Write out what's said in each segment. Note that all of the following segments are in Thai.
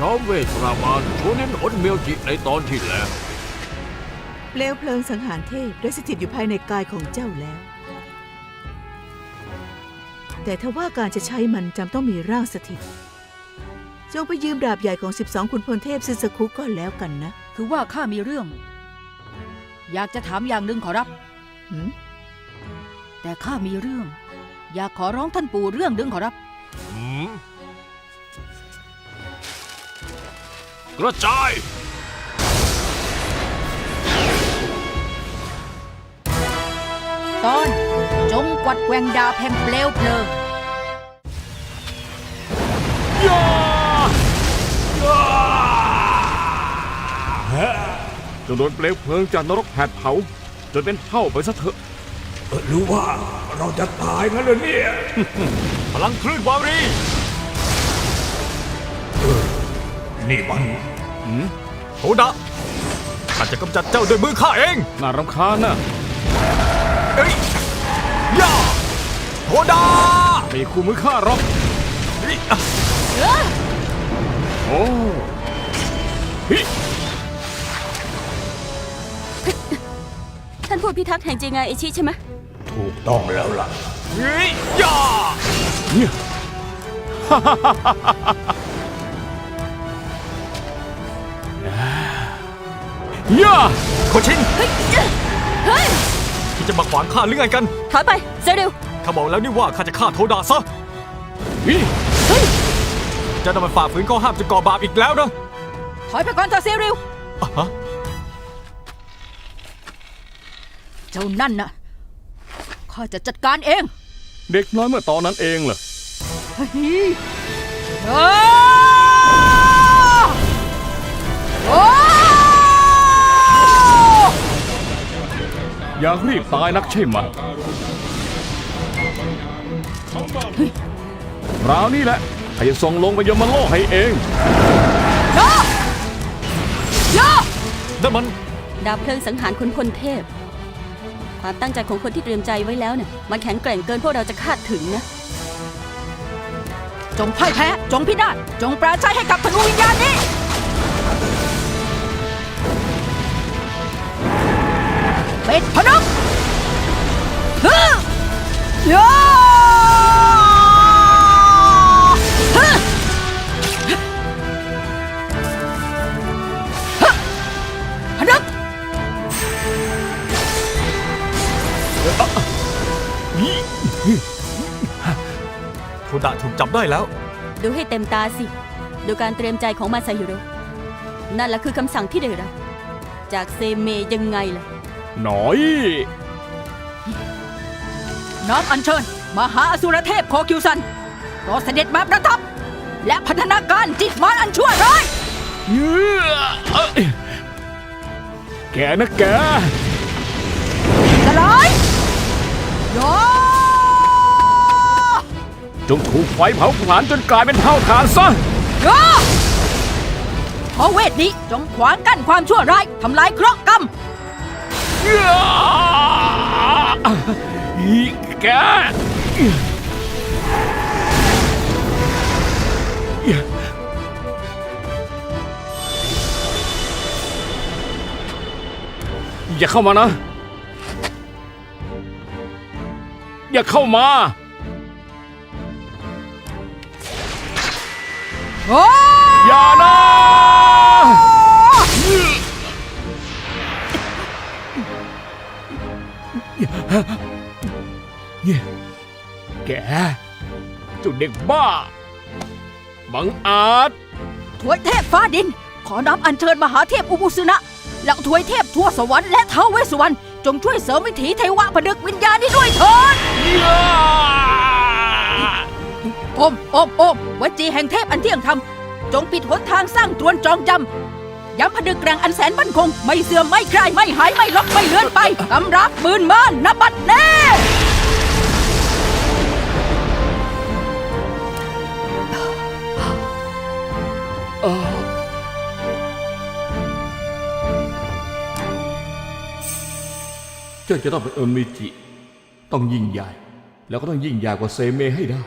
จอมเวทประมาณโชนินอนเมียวจิในตอนที่แล้ว เปลวเพลิงสังหารเทพได้สถิตอยู่ภายในกายของเจ้าแล้ว แต่ถ้าว่าการจะใช้มันจำต้องมีร่างสถิต จงไปยืมดาบใหญ่ของ 12คุณพลเทพซึสคุก็แล้วกันนะคือว่าข้ามีเรื่อง อยากจะถามอย่างหนึ่งขอรับ หืมแต่ข้ามีเรื่อง อยากขอร้องท่านปู่เรื่องหนึ่งขอรับ หืม กระจาย ตอน จงกวัดแกว่งดาบแห่งเปลวเพลิงยาย่าจงโดนเปลวเพลิงจากนรกแผดเผา จนเป็นเท่าไปซะเถอะหรือว่าเราจะตายงั้นเลยเนี่ย พลังคลื่นวารี นี่มัน โทดะข้าจะกำจัดเจ้าด้วยมือข้าเอง น่ารำคาญนะเอ้ยยาโทดะมีคู่มือข้าหรอกนี่อะโอ้ฮิท่านพูดพิทักษ์แห่งจีงาเอชิใช่ไหมถูกต้องแล้วล่ะ เฮ้ยยาเนี่ย ย่าโคชินเฮ้ยเฮ้ยที่จะมาขวางข้าหรือไงกัน ถอยไปเซเร็วข้าบอกแล้วนี่ว่าข้าจะฆ่าโทดะซะฮิเจะนำมันฝ่าฝืนข้อห้ามจะก่อบาปอีกแล้วนะถอยไปก่อนเถอะเซริวอะฮะเจ้านั่นน่ะข้าจะจัดการเอง เด็กน้อยเมื่อตอนนั้นเองเหรอ เฮ้ย อยากรีบตายนักใช่ไหมคราวนี้แหละข้าจะส่งลงไปยมโลกให้เองย่าย่านั่นมัน ดาบเพลิงสังหารคุณพลเทพ ความตั้งใจของคนที่เตรียมใจไว้แล้วเนี่ยมันแข็งแกร่งเกินพวกเราจะคาดถึงนะ จงพ่ายแพ้ จงพินาศ จงปราชัยให้กับธนูวิญญาณนี้ เป็ดพนกฮึย่าฮึฮึพนกโทดะถูกจับได้แล้ว ดูให้เต็มตาสิ ดูการเตรียมใจของมาซาฮิโร่นั่นแหละคือคำสั่งที่ได้รับจากเซเมยังไงล่ะ หน่อย น้อมอัญเชิญมหาอสุรเทพโคคิวซันโปรดเสด็จมาประทับ และพัฒนาการจิตมารอันชั่วร้ายเยื่อเอ้ยแกนะแก สลายโยจงถูกไฟเผาผลาญจนกลายเป็นเท่าฐานซะ โยขอเวทนี้จงขวางกั้นความชั่วร้ายทำลายเคราะห์กรรมเยื่ ออีแกอย่าเข้ามานะ อย่าเข้ามา โอ้ อย่านะ เด็กบ้า บังอาจ ถวยเทพฟ้าดิน ขอน้อมอัญเชิญมหาเทพอุบุสุนะ และถวยเทพทั่วสวรรค์และท้าวเวสสวรรณจงช่วยเสริมวิถีเทวะผนึกวิญญาณนี้ด้วยเถิดอมอมอมวจีแห่งเทพอันเที่ยงธรรมจงปิดหนทางสร้างตรวนจองจำย้ำผนึกแกร่งอันแสนมั่นคง ไม่เสื่อมไม่คลายไม่หายไม่ลดไม่เลื่อนไปกำรับมืนม่านนบัดแน่ เจ้าจะต้องเป็นเอมิจิ ต้องยิ่งใหญ่ แล้วก็ต้องยิ่งใหญ่กว่าเซเมให้ได้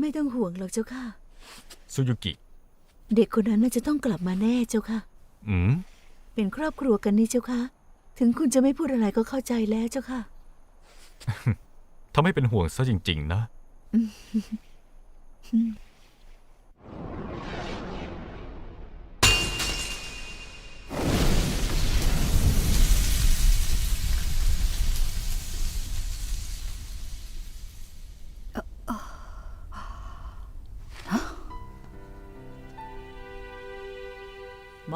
ไม่ต้องห่วงหรอกเจ้าค่ะ ซูยุกิ เด็กคนนั้นน่าจะต้องกลับมาแน่เจ้าค่ะ อืม เป็นครอบครัวกันนี่เจ้าค่ะ ถึงคุณจะไม่พูดอะไรก็เข้าใจแล้วเจ้าค่ะ ทำให้เป็นห่วงซะจริง ๆ นะ มอ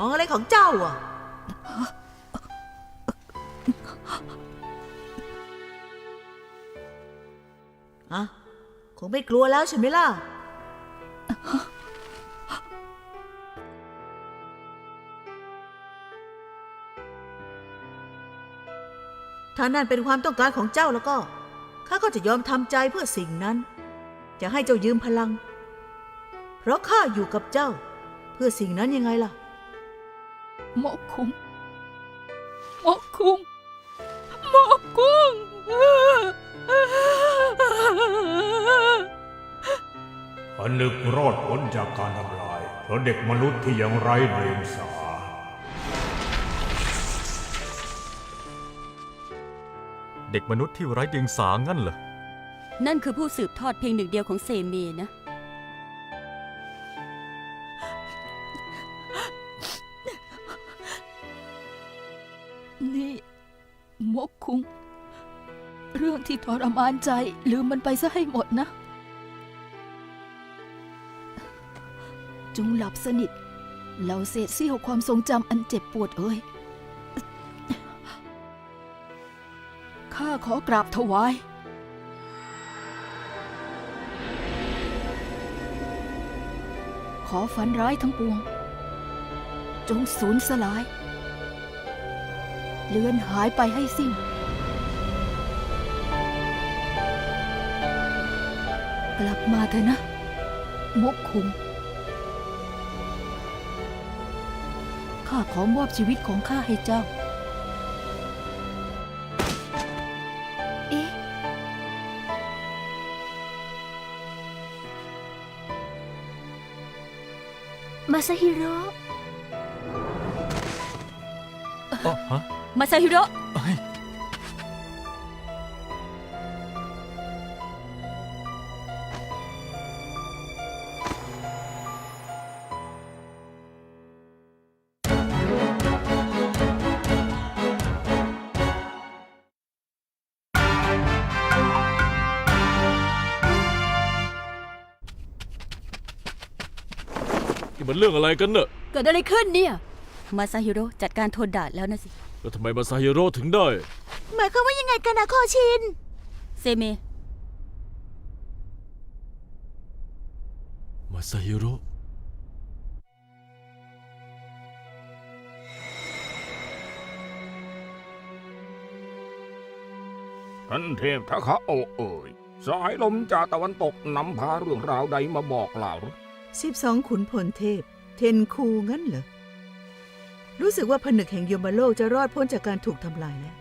งอะไรของเจ้าอะอะคงไม่กลัวแล้วใช่ไหมล่ะานั่นเป็นความต้องการของเจ้าแล้วก็ข้าก็จะยอมทำใจเพื่อสิ่งนั้น จะให้เจ้ายืมพลัง เพราะข้าอยู่กับเจ้า เพื่อสิ่งนั้นยังไงล่ะหมอคุงหมอคุงหมอคุงผนึกรอดพ้นจากการทำลายเพราะเด็กมนุษย์ที่ยังไร้เดียงสา ด็กมนุษย์ที่ไร้เดียงสางั้นเหรอ นั่นคือผู้สืบทอดเพียงหนึ่งเดียวของเซเมนะ นี่หมอคุง เรื่องที่ทรมานใจ ลืมมันไปซะให้หมดนะ จงหลับสนิทเหล่าเศษเสี้ยวความทรงจำอันเจ็บปวดเอ่ย ข้าขอกราบถวาย ขอฝันร้ายทั้งปวง จงสูญสลาย เลือนหายไปให้สิ้น กลับมาเถอะนะ มกคุงข้าขอมอบชีวิตของข้าให้เจ้า ฮิโร่อ๋อฮะมาซาฮิโร่เอ้ย มันเรื่องอะไรกันเนอะเกิดอะไรขึ้นเนี่ย มาซาฮิโร่จัดการโทนดาดแล้วนะสิ แล้วทำไมมาซาฮิโร่ถึงได้ หมายความว่ายังไงกันนะโคชิน เซเม มาซาฮิโร่ท่านเทพทะคะโอเอ่ยสายลมจากตะวันตกนำพาเรื่องราวใดมาบอกเล่าหรือ สิบสองขุนพลเทพ เทนคูงั้นเหรอ รู้สึกว่าผนึกแห่งยมโลกจะรอดพ้นจากการถูกทำลายแล้ว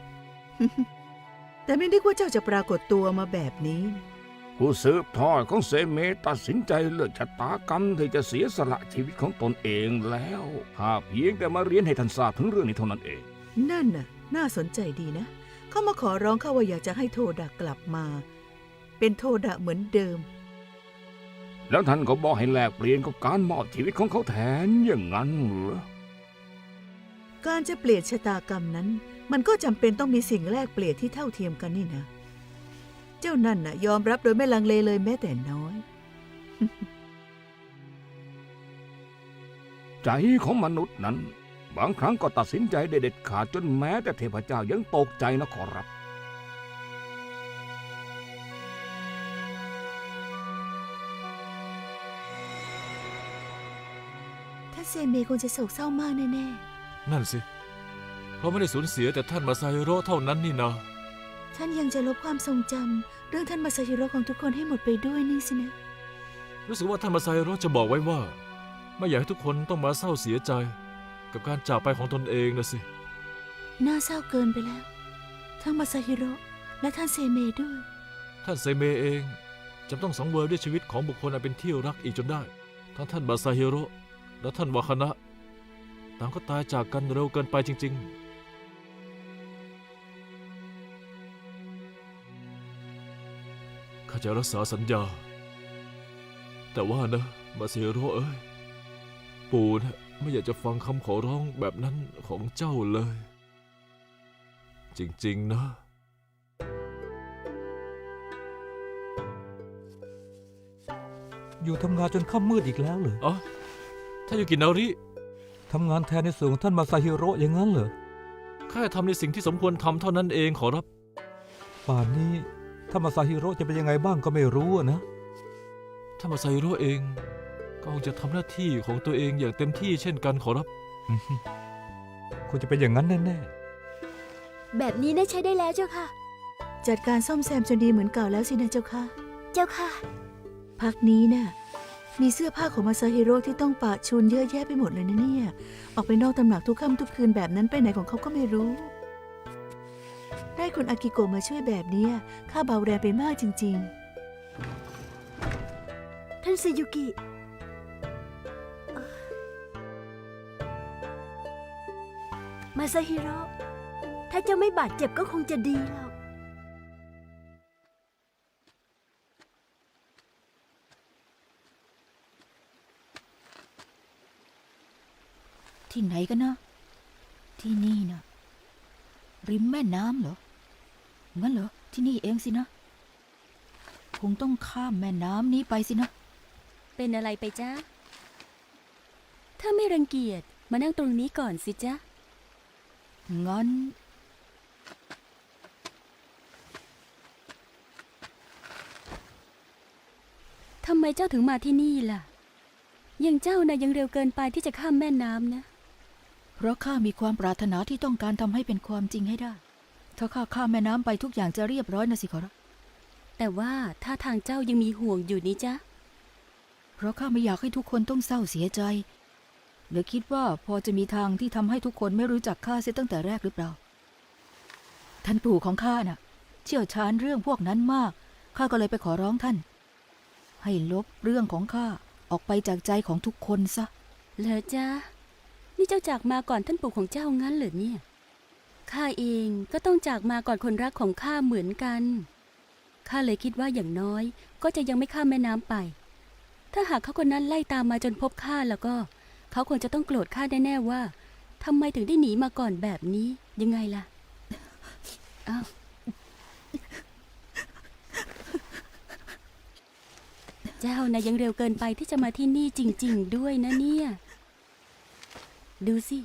แต่ไม่นึกว่าเจ้าจะปรากฏตัวมาแบบนี้ ผู้สืบทอดของเซเมตัดสินใจเลือกชะตากรรมที่จะเสียสละชีวิตของตนเองแล้วหากเพียงแต่มาเรียนให้ท่านทราบถึงเรื่องนี้เท่านั้นเอง นั่นน่ะ น่าสนใจดีนะ เขามาขอร้องข้าว่าอยากจะให้โทดะกลับมา เป็นโทดะเหมือนเดิม แล้วท่านก็บอกให้แลกเปลี่ยนกับการมอบชีวิตของเขาแทนอย่างนั้นเหรอ การจะเปลี่ยนชะตากรรมนั้น มันก็จำเป็นต้องมีสิ่งแลกเปลี่ยนที่เท่าเทียมกันนี่นะ เจ้านั่นน่ะ ยอมรับโดยไม่ลังเลเลยแม้แต่น้อย ใจของมนุษย์นั้น บางครั้งก็ตัดสินใจได้เด็ดขาดจนแม้แต่เทพเจ้ายังตกใจนะขอรับ ถ้าเซเมคงจะโศกเศร้ามากแน่นั่นสิ เพราะไม่ได้สูญเสียแต่ท่านมาซาฮิโร่เท่านั้นนี่นาๆท่านยังจะลบความทรงจำเรื่องท่านมาซาฮิโร่ของทุกคนให้หมดไปด้วยนี่สินะ รู้สึกว่าท่านมาซาฮิโร่จะบอกไว้ว่า ไม่อยากให้ทุกคนต้องมาเศร้าเสียใจ กับการจากไปของตนเองนะสิ น่าเศร้าเกินไปแล้ว ทั้งมาซาฮิโร่และท่านเซเมด้วย ท่านเซเมเองจำต้องสังเวยด้วยชีวิตของบุคคลอันเป็นที่รักอีกจนได้ ทั้งท่านมาซาฮิโร่ และท่านวาคานะต่างก็ตายจากกันเร็วเกินไปจริงๆข้าจะรักษาสัญญา แต่ว่านะ มาซาฮิโร่เอ้ย ปู่นะไม่อยากจะฟังคำขอร้องแบบนั้นของเจ้าเลย จริง ๆ นะ อยู่ทำงานจนค่ำมืดอีกแล้วเหรออ๋อ ถ้าอยู่กินนาริทำงานแทนในส่วนของท่านมาซาฮิโร่อย่างนั้นเหรอข้าทำในสิ่งที่สมควรทำเท่านั้นเองขอรับ ป่านนี้ถ้ามาซาฮิโร่จะเป็นยังไงบ้างก็ไม่รู้อะนะถ้ามาไซโร่เอง ก็คงจะทำหน้าที่ของตัวเองอย่างเต็มที่เช่นกันขอรับ คงจะเป็นอย่างนั้นแน่แบบนี้น่าใช้ได้แล้วเจ้าค่ะ จัดการซ่อมแซมจนดีเหมือนเก่าแล้วสินะเจ้าค่ะ เจ้าค่ะ พักนี้น่ะ มีเสื้อผ้าของมาซาฮิโร่ที่ต้องปะชุนเยอะแยะไปหมดเลยนะเนี่ย ออกไปนอกตำหนักทุกค่ำทุกคืนแบบนั้นไปไหนของเขาก็ไม่รู้ ได้คุณอากิโกะมาช่วยแบบเนี้ยค่าเบาแรงไปมากจริง ๆ ท่านซิยุกิ มาซาฮิโร่ถ้าเจ้าไม่บาดเจ็บก็คงจะดีแล้ว ที่ไหนกันนะ ที่นี่นะริมแม่น้ำเหรอ งั้นเหรอ ที่นี่เองสินะ คงต้องข้ามแม่น้ำนี้ไปสินะ เป็นอะไรไปจ้าถ้าไม่รังเกียจมานั่งตรงนี้ก่อนสิจ๊ะงั้นทำไมเจ้าถึงมาที่นี่ล่ะ ยังเจ้านะยังเร็วเกินไปที่จะข้ามแม่น้ำนะ เพราะข้ามีความปรารถนาที่ต้องการทำให้เป็นความจริงให้ได้ ถ้าข้าข้ามแม่น้ำไปทุกอย่างจะเรียบร้อยนะสิขอรับแต่ว่าถ้าทางเจ้ายังมีห่วงอยู่นี่จ๊ะเพราะข้าไม่อยากให้ทุกคนต้องเศร้าเสียใจหรือคิดว่าพอจะมีทางที่ทำให้ทุกคนไม่รู้จักข้าเสียตั้งแต่แรกหรือเปล่า ท่านปู่ของข้าน่ะ เชี่ยวชาญเรื่องพวกนั้นมาก ข้าก็เลยไปขอร้องท่าน ให้ลบเรื่องของข้าออกไปจากใจของทุกคนซะ เหรอจ๊ะ นี่เจ้าจากมาก่อนท่านปู่ของเจ้างั้นเหรอเนี่ย ข้าเองก็ต้องจากมาก่อนคนรักของข้าเหมือนกัน ข้าเลยคิดว่าอย่างน้อย ก็จะยังไม่ข้ามแม่น้ำไป ถ้าหากเขาคนนั้นไล่ตามมาจนพบข้าแล้วก็ เขาคงจะต้องโกรธข้าแน่ๆว่าทำไมถึงได้หนีมาก่อนแบบนี้ยังไงล่ะ อ้าว เจ้านะยังเร็วเกินไปที่จะมาที่นี่จริง ๆ ด้วยนะเนี่ย ดูสิ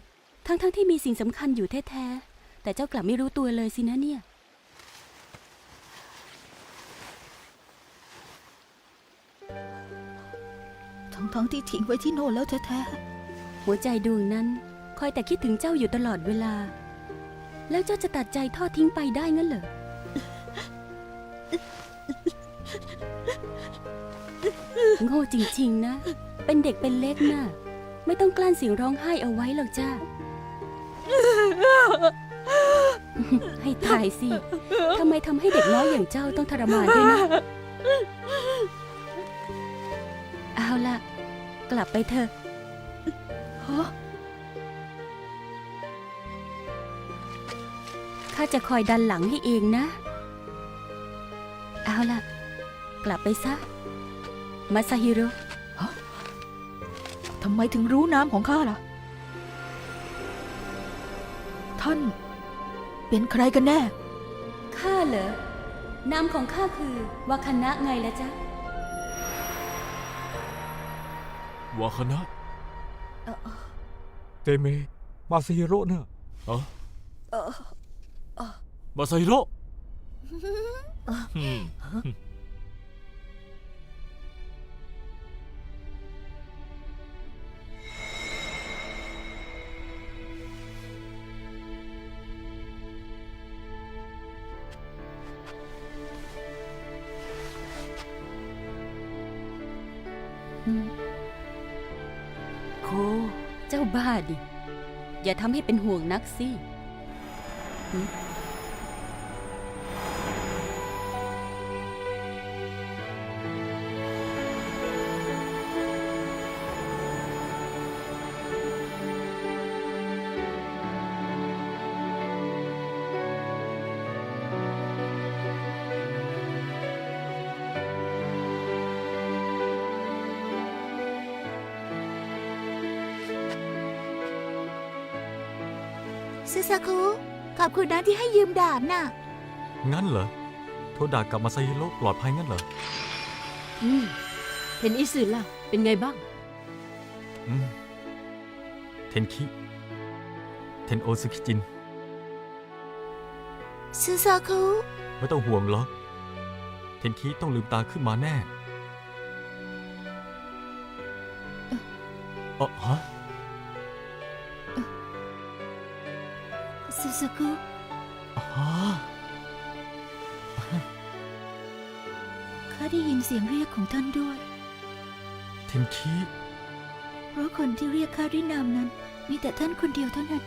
ทั้งๆทที่มีสิ่งสำคัญอยู่แท้ๆ แต่เจ้ากลับไม่รู้ตัวเลยสินะเนี่ย ทั้งๆที่ทิ้งไว้ที่โน่นแล้วแท้หัวใจดวงนั้น คอยแต่คิดถึงเจ้าอยู่ตลอดเวลา แล้วเจ้าจะตัดใจทอดทิ้งไปได้งั้นเหรอ โง่จริงๆนะ เป็นเด็กเป็นเล็กนะ ไม่ต้องกลั้นเสียงร้องไห้เอาไว้หรอกจ้า ให้ตายสิ ทำไมทำให้เด็กน้อยอย่างเจ้าต้องทรมานด้วยนะ เอาล่ะ กลับไปเถอะๆฮะข้าจะคอยดันหลังให้เองนะ เอาล่ะ กลับไปซะ มาซาฮิโร่ ทำไมถึงรู้น้ำของข้าล่ะ ท่าน เป็นใครกันแน่ ข้าเหรอนามของข้าคือวาคณะไงละจ๊ะ วาคณะๆเตเมมาซาฮิโร่เนี่ยอ๋อมาไซโร่ อืม โค เจ้าบ้าดิ อย่าทำให้เป็นห่วงนักสิ ขอบคุณนะที่ให้ยืมดาบน่ะ งั้นเหรอ โทดากับมาซาฮิโร่ปลอดภัยงั้นเหรอ อืมเทนอิสึล่ะ เป็นไงบ้าง อืม เทนคิ เทนโอซึคิจินซึซาคุไม่ต้องห่วงหรอก เทนคิต้องลืมตาขึ้นมาแน่เออฮะ ซึซาคุอ๋อข้าได้ยินเสียงเรียกของท่านด้วย เทนคิเพราะคนที่เรียกข้าด้วยนามนั้น มีแต่ท่านคนเดียวเท่านั้น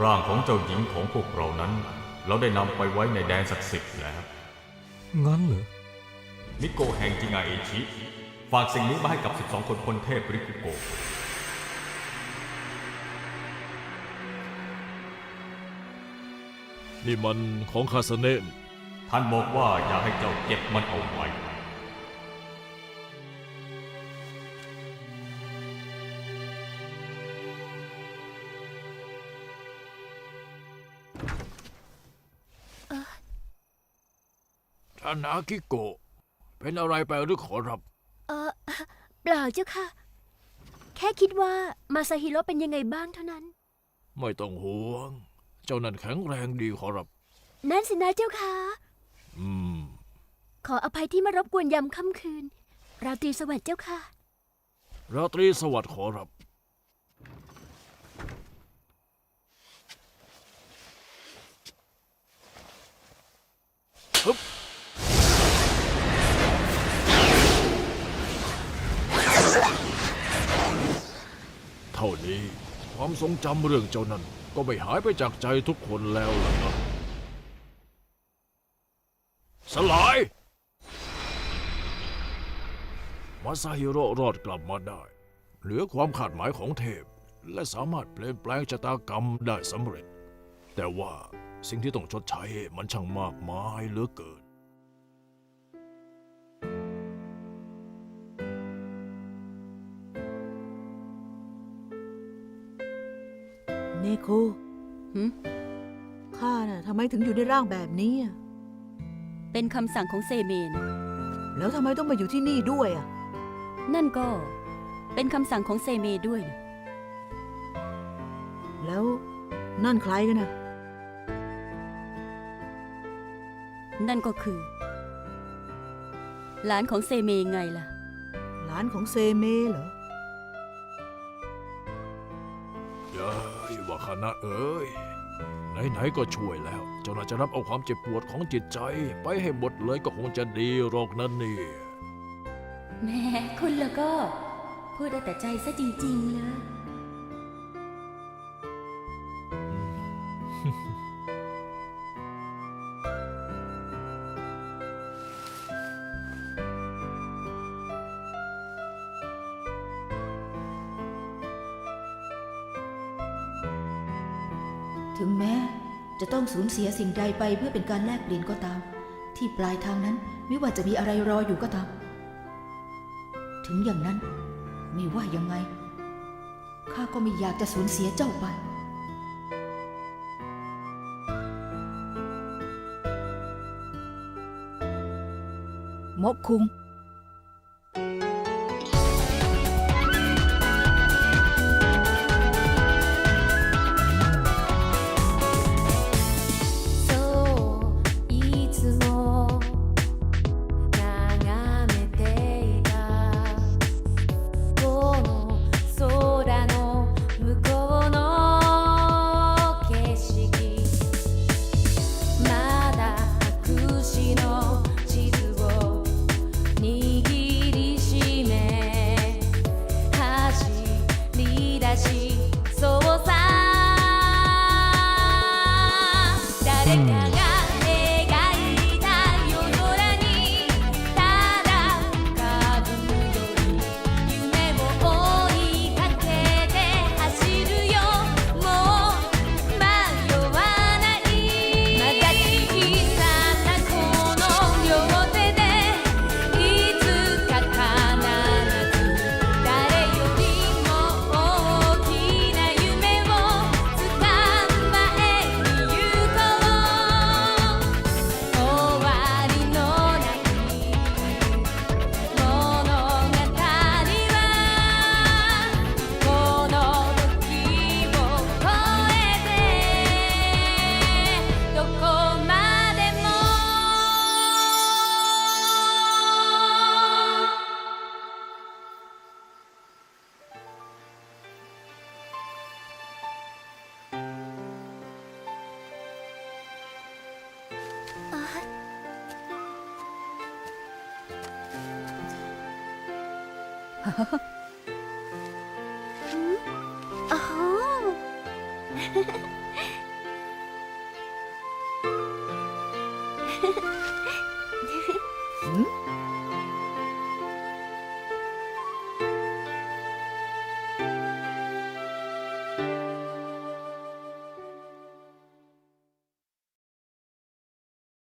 ร่างของเจ้าหญิงของพวกเรานั้น เราได้นำไปไว้ในแดนศักดิ์สิทธิ์แล้ว งั้นเหรอ มิโกะแห่งจิงาเอชิ ฝากสิ่งนี้มาให้กับ 12 คนพลเทพริคุโกะ นี่มันของคาสเนะนี่ท่านบอกว่าอยากให้เจ้าเก็บมันเอาไว้ ท่านอากิโกะเป็นอะไรไปหรือขอรับ เออเปล่าเจ้าค่ะ แค่คิดว่ามาซาฮิโร่เป็นยังไงบ้างเท่านั้น ไม่ต้องห่วงเจ้านั่นแข็งแรงดีขอรับ นั่นสินะเจ้าค่ะ อืม ขออภัยที่มารบกวนยามค่ำคืน ราตรีสวัสดิ์เจ้าค่ะ ราตรีสวัสดิ์ขอรับ ฮึบ เท่านี้ความทรงจำเรื่องเจ้านั้น ก็ไม่หายไปจากใจทุกคนแล้วล่ะนะสลาย มาซาฮิโร่รอดกลับมาได้ เหลือความขาดหมายของเทพ และสามารถเปลี่ยนแปลงชะตากรรมได้สำเร็จ แต่ว่าสิ่งที่ต้องชดใช้มันช่างมากมายเหลือเกิน คหึข้าน่ะทำไมถึงอยู่ในร่างแบบนี้อะเป็นคำสั่งของเซเมน แล้วทำไมต้องมาอยู่ที่นี่ด้วยอะ นั่นก็เป็นคำสั่งของเซเมด้วยนะแล้วนั่นใครกันนะนั่นก็คือ หลานของเซเมไงล่ะ หลานของเซเมเหรอานะเอ้ยไหนๆก็ช่วยแล้ว เจ้าน่าจะรับเอาความเจ็บปวดของจิตใจ ไปให้หมดเลยก็คงจะดีหรอกนั่นนี่ แหม่คุณแล้วก็ พูดเอาแต่ใจซะจริง ๆ เลย ถึงแม้จะต้องสูญเสียสิ่งใดไปเพื่อเป็นการแลกเปลี่ยนก็ตาม ที่ปลายทางนั้นไม่ว่าจะมีอะไรรออยู่ก็ตาม ถึงอย่างนั้นไม่ว่ายังไงข้าก็ไม่อยากจะสูญเสียเจ้าไปมกคุง อ๋อ